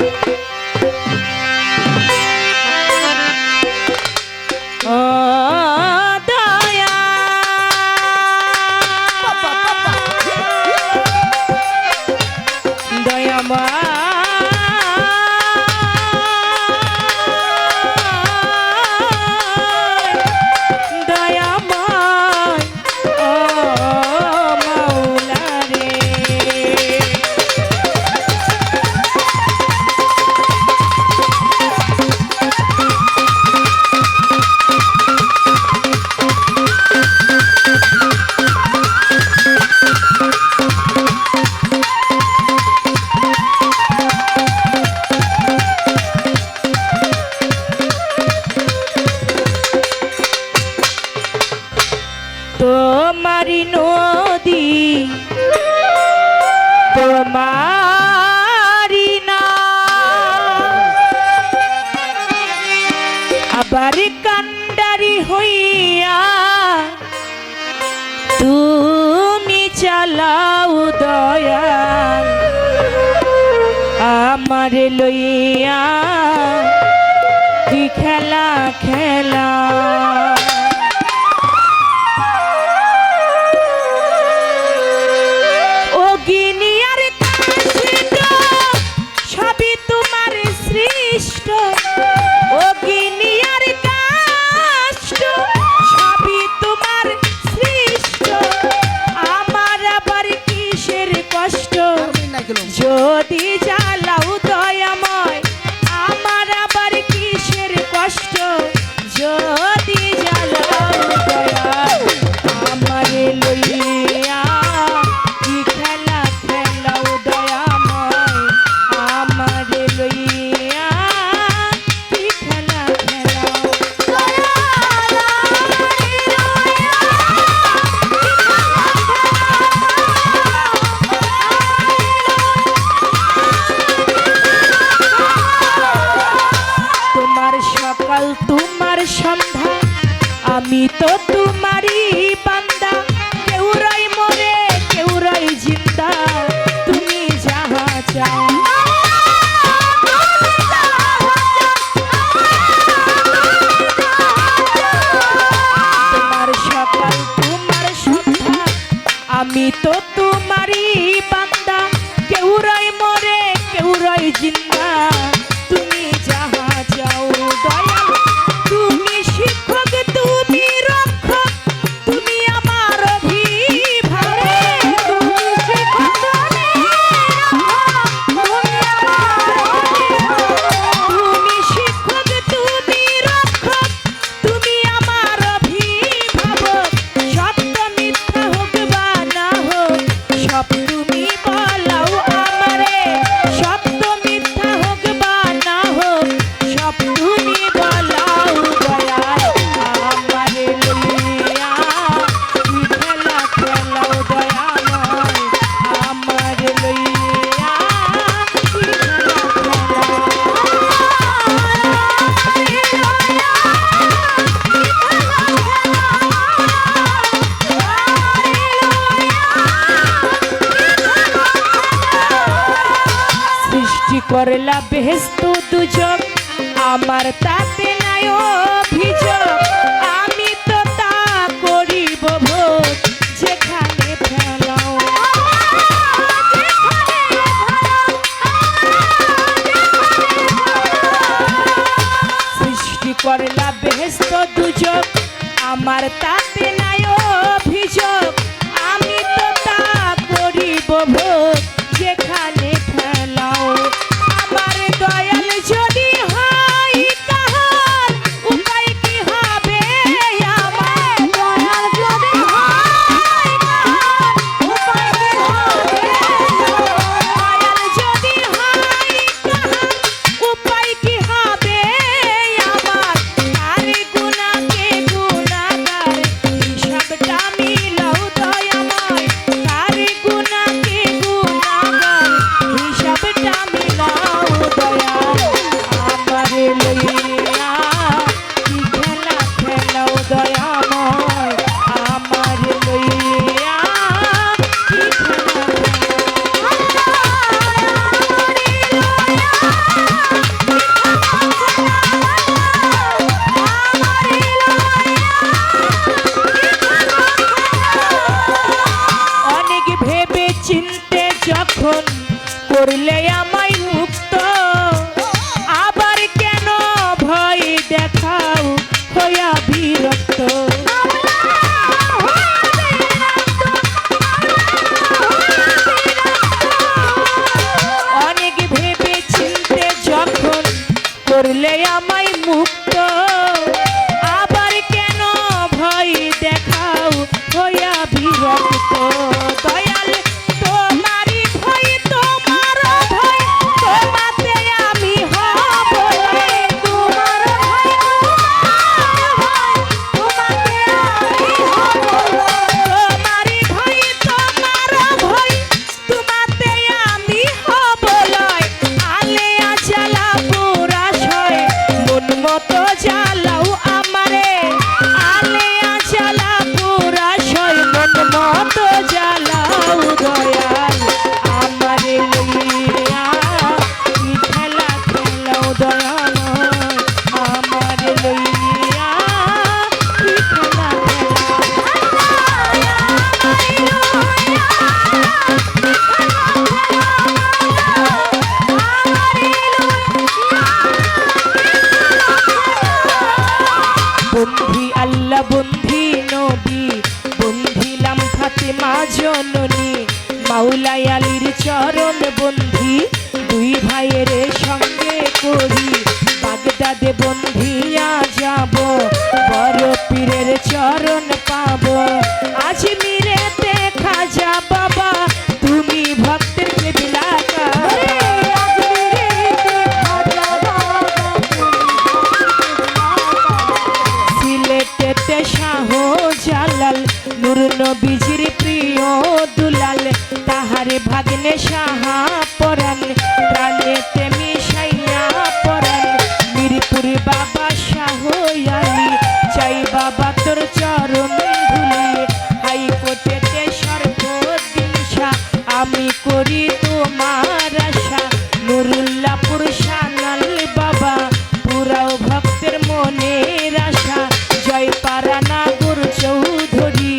Música বাবার কান্ডারি হইয়া তুমি চালাও দয়া আমার লইয়া কি খেলা খেলা? যদি যা original. তো আমার তাতে নাই অভিযোগ। আমি তো তা করিব ভোট, যেখানে ফেলাও। সৃষ্টি করলা বেহস্ত আমার তাতে ஒரு இல்லையாமா ভাগ্নে সাহা পরাণ, প্রাণেতে মিশাইয়া পরাণ। মিরপুর বাবা শাহ চাই বাবা তোর চরণ ধুলি। হাইকোর্টেতে সর্বদিন শাহ আমি করি তোমার আশা। নুরুল্লাপুর সানাল বাবা, পুরাও ভক্তের মনের আশা। জয় পারানা চৌধুরী,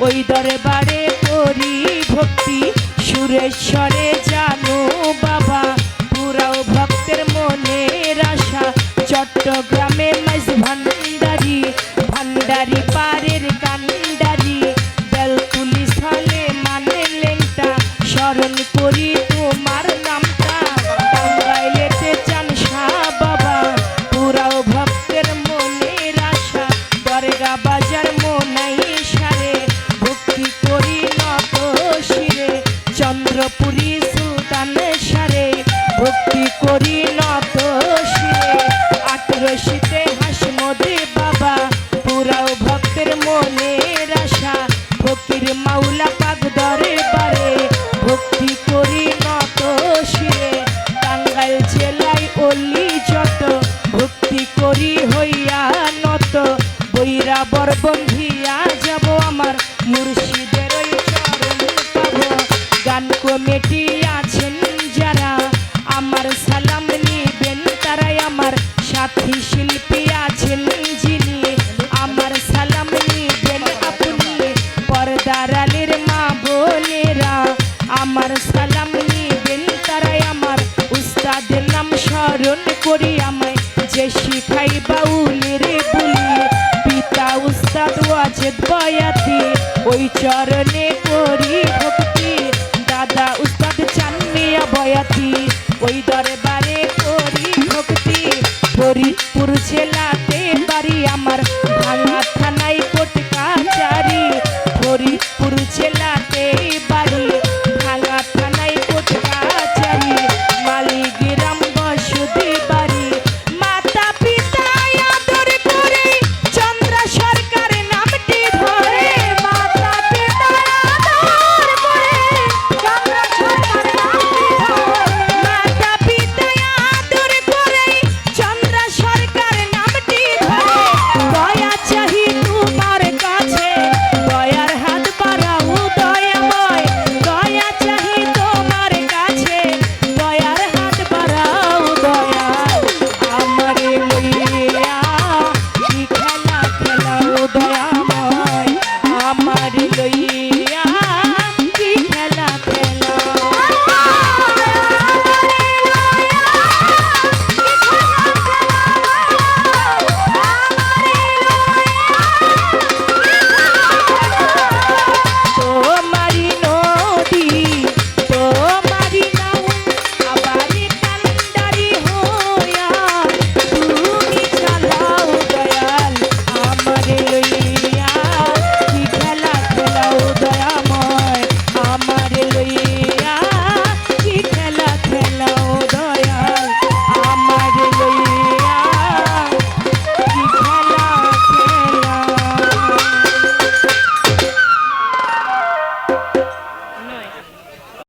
ওই দরবারে করি ভক্তি। সুরেশ্বরে নত শিরে আটরশিতে হাসমদে বাবা, পুরাও ভক্তের মনের আশা। ফকির মাওলা পাক দরবারে ভক্তি নত শিরে টাঙ্গাইল জেলায় অলি যত, ভক্তি করি হইয়া নত। বৈরা বরবন্ধিয়া আমার সালাম নিবেন তারাই আমার। উস্তাদের নাম স্মরণ করি আমায়। যে শিখাই বাউলের বলিয়ে, পিতা উস্তাদ ওয়াজেদ বয়াতি, ওই চরণে করি ভক্তি। দাদা উস্তাদ চান্নিয়া বয়াতি, ওই দরবারে করি ভক্তি। ফরিদপুর জেলাতে বাড়ি আমার।